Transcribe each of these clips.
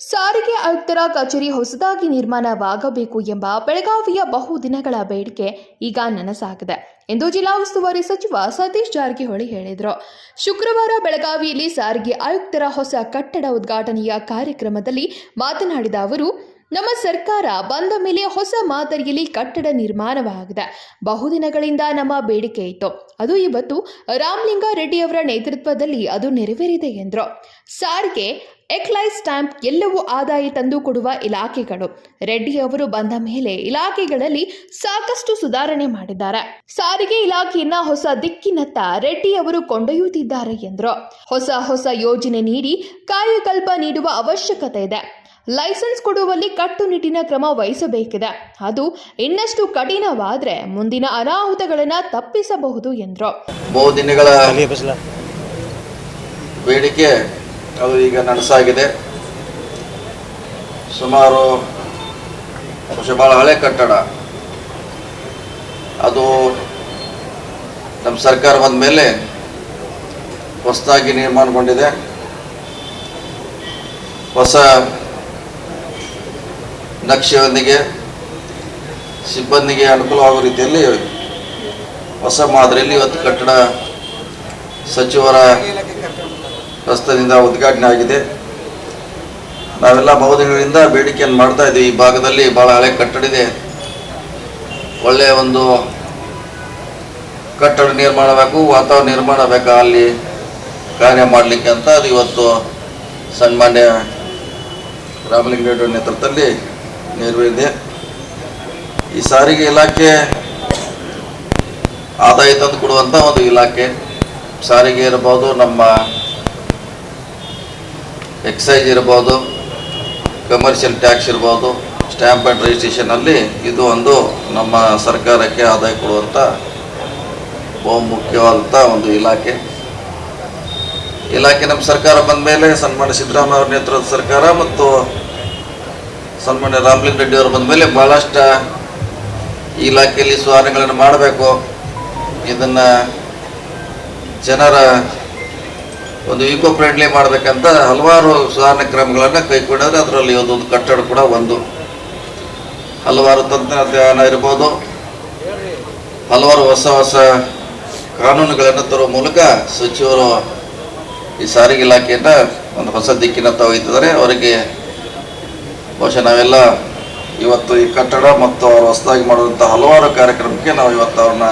ಸಾರಿಗೆ ಆಯುಕ್ತರ ಕಚೇರಿ ಹೊಸದಾಗಿ ನಿರ್ಮಾಣವಾಗಬೇಕು ಎಂಬ ಬೆಳಗಾವಿಯ ಬಹುದಿನಗಳ ಬೇಡಿಕೆ ಈಗ ನನಸಾಗಿದೆ ಎಂದು ಜಿಲ್ಲಾ ಉಸ್ತುವಾರಿ ಸಚಿವ ಸತೀಶ್ ಜಾರಕಿಹೊಳಿ ಹೇಳಿದರು. ಶುಕ್ರವಾರ ಬೆಳಗಾವಿಯಲ್ಲಿ ಸಾರಿಗೆ ಆಯುಕ್ತರ ಹೊಸ ಕಟ್ಟಡ ಉದ್ಘಾಟನೆಯ ಕಾರ್ಯಕ್ರಮದಲ್ಲಿ ಮಾತನಾಡಿದ ಅವರು ನಮ್ಮ ಸರ್ಕಾರ ಬಂದ ಮೇಲೆ ಹೊಸ ಮಾದರಿಯಲ್ಲಿ ಕಟ್ಟಡ ನಿರ್ಮಾಣವಾಗಿದೆ. ಬಹುದಿನಗಳಿಂದ ನಮ್ಮ ಬೇಡಿಕೆ ಇತ್ತು. ಅದು ಇವತ್ತು ರಾಮಲಿಂಗ ರೆಡ್ಡಿಯವರ ನೇತೃತ್ವದಲ್ಲಿ ಅದು ನೆರವೇರಿದೆ ಎಂದರು. ಸಾರಿಗೆ, ಎಕ್ಲೈಸ್ ಸ್ಟ್ಯಾಂಪ್ ಎಲ್ಲವೂ ಆದಾಯ ತಂದು ಕೊಡುವ ಇಲಾಖೆಗಳು. ರೆಡ್ಡಿ ಅವರು ಬಂದ ಮೇಲೆ ಇಲಾಖೆಗಳಲ್ಲಿ ಸಾಕಷ್ಟು ಸುಧಾರಣೆ ಮಾಡಿದ್ದಾರೆ. ಸಾರಿಗೆ ಇಲಾಖೆಯನ್ನ ಹೊಸ ದಿಕ್ಕಿನತ್ತ ರೆಡ್ಡಿ ಅವರು ಕೊಂಡೊಯ್ಯುತ್ತಿದ್ದಾರೆ ಎಂದರು. ಹೊಸ ಹೊಸ ಯೋಜನೆ ನೀಡಿ ಕಾಯಕಲ್ಪ ನೀಡುವ ಅವಶ್ಯಕತೆ ಇದೆ. ಲೈಸೆನ್ಸ್ ಕೊಡುವಲ್ಲಿ ಕಟ್ಟುನಿಟ್ಟಿನ ಕ್ರಮ ವಹಿಸಬೇಕಿದೆ. ಅದು ಇನ್ನಷ್ಟು ಕಠಿಣವಾದರೆ ಮುಂದಿನ ಅನಾಹುತಗಳನ್ನು ತಪ್ಪಿಸಬಹುದು ಎಂದರು. ಬಹುದಿನಗಳ ಬೇಡಿಕೆ ಅದು ಈಗ ನನಸಾಗಿದೆ. ಸುಮಾರು ಬಹುಶಃ ಭಾಳ ಹಳೆ ಕಟ್ಟಡ. ಅದು ನಮ್ಮ ಸರ್ಕಾರ ಬಂದ ಮೇಲೆ ಹೊಸದಾಗಿ ನಿರ್ಮಾಣಗೊಂಡಿದೆ. ಹೊಸ ನಕ್ಷೆಯೊಂದಿಗೆ ಸಿಬ್ಬಂದಿಗೆ ಅನುಕೂಲವಾಗುವ ರೀತಿಯಲ್ಲಿ ಹೊಸ ಮಾದರಿಯಲ್ಲಿ ಇವತ್ತು ಕಟ್ಟಡ ಸಚಿವರ ಹಸ್ತದಿಂದ ಉದ್ಘಾಟನೆ ಆಗಿದೆ. ನಾವೆಲ್ಲ ಬಹುದಿನಗಳಿಂದ ಬೇಡಿಕೆಯನ್ನು ಮಾಡ್ತಾ ಇದ್ದೀವಿ. ಈ ಭಾಗದಲ್ಲಿ ಭಾಳ ಹಳೆ ಕಟ್ಟಡ ಇದೆ. ಒಳ್ಳೆಯ ಒಂದು ಕಟ್ಟಡ ನಿರ್ಮಾಣ ಬೇಕು, ವಾತಾವರಣ ನಿರ್ಮಾಣ ಬೇಕಾ, ಅಲ್ಲಿ ಕಾರ್ಯ ಮಾಡಲಿಕ್ಕೆ ಅಂತ ಅದು ಇವತ್ತು ಸನ್ಮಾನ್ಯ ರಾಮಲಿಂಗೇಗೌಡ ನೇತೃತ್ವದಲ್ಲಿ ನೆರವೇರಿದೆ ಈ ಸಾರಿಗೆ ಇಲಾಖೆ ಆದಾಯ ತಂದು ಕೊಡುವಂಥ ಒಂದು ಇಲಾಖೆ. ಸಾರಿಗೆ ಇರ್ಬೋದು, ನಮ್ಮ ಎಕ್ಸೈಜ್ ಇರ್ಬೋದು ಕಮರ್ಷಿಯಲ್ ಟ್ಯಾಕ್ಸ್ ಇರ್ಬೋದು ಸ್ಟ್ಯಾಂಪ್ ಆ್ಯಂಡ್ ರಿಜಿಸ್ಟ್ರೇಷನಲ್ಲಿ ಇದು ಒಂದು ನಮ್ಮ ಸರ್ಕಾರಕ್ಕೆ ಆದಾಯ ಕೊಡುವಂಥ ಬಹುಮುಖ್ಯವಾದಂಥ ಒಂದು ಇಲಾಖೆ. ಇಲಾಖೆ ನಮ್ಮ ಸರ್ಕಾರ ಬಂದ ಮೇಲೆ ಸನ್ಮಾನ್ಯ ಸಿದ್ದರಾಮಯ್ಯ ಅವರ ನೇತೃತ್ವದ ಸರ್ಕಾರ ಮತ್ತು ಸನ್ಮಾನ್ಯ ರಾಮಲಿಂಗ ರೆಡ್ಡಿ ಅವರು ಬಂದ ಮೇಲೆ ಭಾಳಷ್ಟು ಇಲಾಖೆಯಲ್ಲಿ ಸುಧಾರಣೆಗಳನ್ನು ಮಾಡಬೇಕು. ಇದನ್ನು ಜನರ ಒಂದು ಈಕೋ ಫ್ರೆಂಡ್ಲಿ ಮಾಡಬೇಕಂತ ಹಲವಾರು ಸುಧಾರಣೆ ಕ್ರಮಗಳನ್ನು ಕೈಗೊಂಡಿದ್ರೆ ಅದರಲ್ಲಿ ಒಂದೊಂದು ಕಟ್ಟಡ ಕೂಡ ಒಂದು. ಹಲವಾರು ತಂತ್ರಜ್ಞಾನ ಇರ್ಬೋದು. ಹಲವಾರು ಹೊಸ ಹೊಸ ಕಾನೂನುಗಳನ್ನು ತರುವ ಮೂಲಕ ಸಚಿವರು ಈ ಸಾರಿಗೆ ಇಲಾಖೆಯನ್ನು ಒಂದು ಹೊಸ ದಿಕ್ಕಿನತ್ತ ಒಯ್ತಿದ್ದಾರೆ ಅವರಿಗೆ ಬಹುಶಃ ನಾವೆಲ್ಲ ಇವತ್ತು ಈ ಕಟ್ಟಡ ಮತ್ತು ಅವರು ಹೊಸದಾಗಿ ಮಾಡುವಂಥ ಹಲವಾರು ಕಾರ್ಯಕ್ರಮಕ್ಕೆ ನಾವು ಇವತ್ತು ಅವ್ರನ್ನ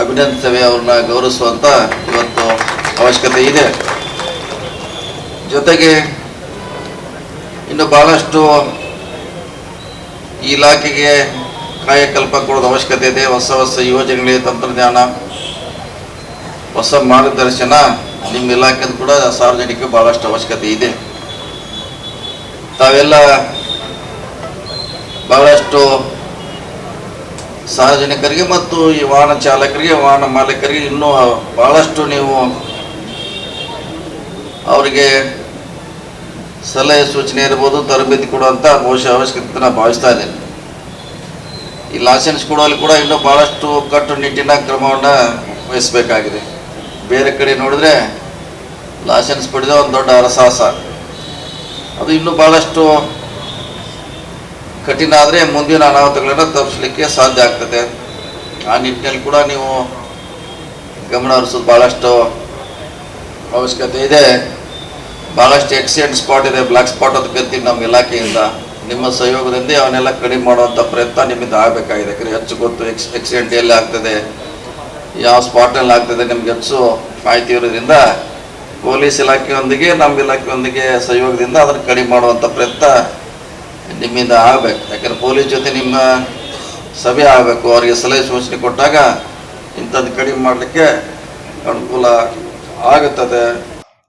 ಅಭಿನಂದಿಸ್ತೇವೆ ಅವ್ರನ್ನ ಗೌರವಿಸುವಂಥ ಇವತ್ತು ಅವಶ್ಯಕತೆ ಇದೆ. ಜೊತೆಗೆ ಇನ್ನು ಭಾಳಷ್ಟು ಈ ಇಲಾಖೆಗೆ ಕಾಯಕಲ್ಪ ಕೊಡೋದು ಅವಶ್ಯಕತೆ ಇದೆ. ಹೊಸ ಹೊಸ ಯೋಜನೆಗಳಿಗೆ ತಂತ್ರಜ್ಞಾನ, ಹೊಸ ಮಾರ್ಗದರ್ಶನ ನಿಮ್ಮ ಇಲಾಖೆದು ಕೂಡ ಸಾರ್ವಜನಿಕ ಭಾಳಷ್ಟು ಅವಶ್ಯಕತೆ ಇದೆ. ತಾವೆಲ್ಲ ಬಹಳಷ್ಟು ಸಾರ್ವಜನಿಕರಿಗೆ ಮತ್ತು ಈ ವಾಹನ ಚಾಲಕರಿಗೆ, ವಾಹನ ಮಾಲೀಕರಿಗೆ ಇನ್ನೂ ಬಹಳಷ್ಟು ನೀವು ಅವರಿಗೆ ಸಲಹೆ ಸೂಚನೆ ಇರ್ಬೋದು, ತರಬೇತಿ ಕೊಡುವಂಥ ಬಹುಶಃ ಅವಶ್ಯಕತೆ ನಾನು ಭಾವಿಸ್ತಾ ಇದ್ದೇನೆ. ಈ ಲೈಸೆನ್ಸ್ ಕೊಡುವಲ್ಲಿ ಕೂಡ ಇನ್ನೂ ಭಾಳಷ್ಟು ಕಟ್ಟುನಿಟ್ಟಿನ ಕ್ರಮವನ್ನು ವಹಿಸಬೇಕಾಗಿದೆ. ಬೇರೆ ಕಡೆ ನೋಡಿದ್ರೆ ಲೈಸೆನ್ಸ್ ಪಡೆದ ಒಂದು ದೊಡ್ಡ ಅರಸಾಹಸ ಅದು ಇನ್ನೂ ಭಾಳಷ್ಟು ಕಠಿಣ ಆದರೆ ಮುಂದಿನ ಅನಾಹುತಗಳನ್ನು ತಪ್ಪಿಸಲಿಕ್ಕೆ ಸಾಧ್ಯ ಆಗ್ತದೆ. ಆ ನಿಟ್ಟಿನಲ್ಲಿ ಕೂಡ ನೀವು ಗಮನ ಹರಿಸೋದು ಭಾಳಷ್ಟು ಅವಶ್ಯಕತೆ ಇದೆ. ಭಾಳಷ್ಟು ಎಕ್ಸಿಡೆಂಟ್ ಸ್ಪಾಟ್ ಇದೆ. ಬ್ಲ್ಯಾಕ್ ಸ್ಪಾಟ್ ಅಂತ ನಮ್ಮ ಇಲಾಖೆಯಿಂದ. ನಿಮ್ಮ ಸಹಯೋಗದಿಂದ ಅವನ್ನೆಲ್ಲ ಕಡಿಮೆ ಮಾಡುವಂಥ ಪ್ರಯತ್ನ ನಿಮ್ಮಿಂದ ಆಗಬೇಕಾಗಿದೆ. ಯಾಕಂದರೆ ಹೆಚ್ಚು ಗೊತ್ತು ಎಕ್ಸ್ ಎಕ್ಸಿಡೆಂಟ್ ಎಲ್ಲಿ ಆಗ್ತದೆ, ಯಾವ ಸ್ಪಾಟ್ನಲ್ಲಿ ಆಗ್ತದೆ, ನಿಮ್ಗೆ ಹೆಚ್ಚು ಮಾಹಿತಿ ಇರೋದ್ರಿಂದ ಪೊಲೀಸ್ ಇಲಾಖೆಯೊಂದಿಗೆ ನಮ್ಮ ಇಲಾಖೆಯೊಂದಿಗೆ ಸಹಯೋಗದಿಂದ ಅದನ್ನು ಕಡಿಮೆ ಮಾಡುವಂಥ ಪ್ರಯತ್ನ ನಿಮ್ಮಿಂದ ಆಗಬೇಕು. ಯಾಕಂದರೆ ಪೊಲೀಸ್ ಜೊತೆ ನಿಮ್ಮ ಸಭೆ ಆಗಬೇಕು. ಅವರಿಗೆ ಸಲಹೆ ಸೂಚನೆ ಕೊಟ್ಟಾಗ ಇಂಥದ್ದು ಕಡಿಮೆ ಮಾಡಲಿಕ್ಕೆ ಅನುಕೂಲ ಆಗುತ್ತದೆ.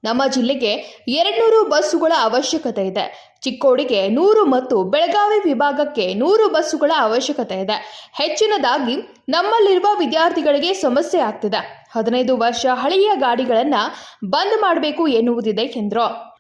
ನಮ್ಮ ಜಿಲ್ಲೆಗೆ ಎರಡ್ನೂರು ಬಸ್ಸುಗಳ ಅವಶ್ಯಕತೆ ಇದೆ. ಚಿಕ್ಕೋಡಿಗೆ ನೂರು ಮತ್ತು ಬೆಳಗಾವಿ ವಿಭಾಗಕ್ಕೆ ನೂರು ಬಸ್ಸುಗಳ ಅವಶ್ಯಕತೆ ಇದೆ. ಹೆಚ್ಚಿನದಾಗಿ ನಮ್ಮಲ್ಲಿರುವ ವಿದ್ಯಾರ್ಥಿಗಳಿಗೆ ಸಮಸ್ಯೆ ಆಗ್ತಿದೆ. ಹದಿನೈದು ವರ್ಷ ಹಳೆಯ ಗಾಡಿಗಳನ್ನು ಬಂದ್ ಮಾಡಬೇಕು ಎನ್ನುವುದಿದೆ ಕೇಂದ್ರ.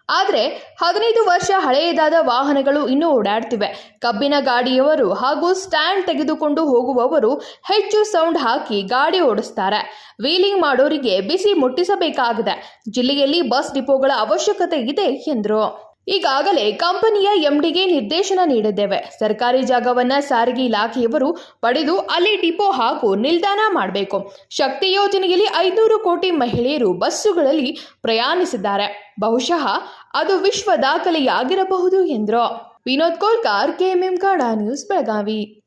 ಆದರೆ ಹದಿನೈದು ವರ್ಷ ಹಳೆಯದಾದ ವಾಹನಗಳು ಇನ್ನೂ ಓಡಾಡ್ತಿವೆ. ಕಬ್ಬಿನ ಗಾಡಿಯವರು ಹಾಗೂ ಸ್ಟ್ಯಾಂಡ್ ತೆಗೆದುಕೊಂಡು ಹೋಗುವವರು ಹೆಚ್ಚು ಸೌಂಡ್ ಹಾಕಿ ಗಾಡಿ ಓಡಿಸ್ತಾರೆ. ವೀಲಿಂಗ್ ಮಾಡೋರಿಗೆ ಬಿಸಿ ಮುಟ್ಟಿಸಬೇಕಾಗಿದೆ. ಜಿಲ್ಲೆಯಲ್ಲಿ ಬಸ್ ಡಿಪೋಗಳ ಅವಶ್ಯಕತೆ ಇದೆ ಎಂದರು ಈಗಾಗಲೇ ಕಂಪನಿಯ ಎಂಡಿಗೆ ನಿರ್ದೇಶನ ನೀಡಿದ್ದೇವೆ. ಸರ್ಕಾರಿ ಜಾಗವನ್ನ ಸಾರಿಗೆ ಇಲಾಖೆಯವರು ಪಡೆದು ಅಲ್ಲಿ ಡಿಪೋ ಹಾಗೂ ನಿಲ್ದಾಣ ಮಾಡಬೇಕು. ಶಕ್ತಿ ಯೋಜನೆಯಲ್ಲಿ ಐನೂರು ಕೋಟಿ ಮಹಿಳೆಯರು ಬಸ್ಸುಗಳಲ್ಲಿ ಪ್ರಯಾಣಿಸಿದ್ದಾರೆ. ಬಹುಶಃ ಅದು ವಿಶ್ವ ದಾಖಲೆಯಾಗಿರಬಹುದು ಎಂದರು. ವಿನೋದ್ ಕೋಲ್ಕಾರ್, ಕೆಎಂಎಂ ಕಾಡಾ ನ್ಯೂಸ್ ಬೆಳಗಾವಿ.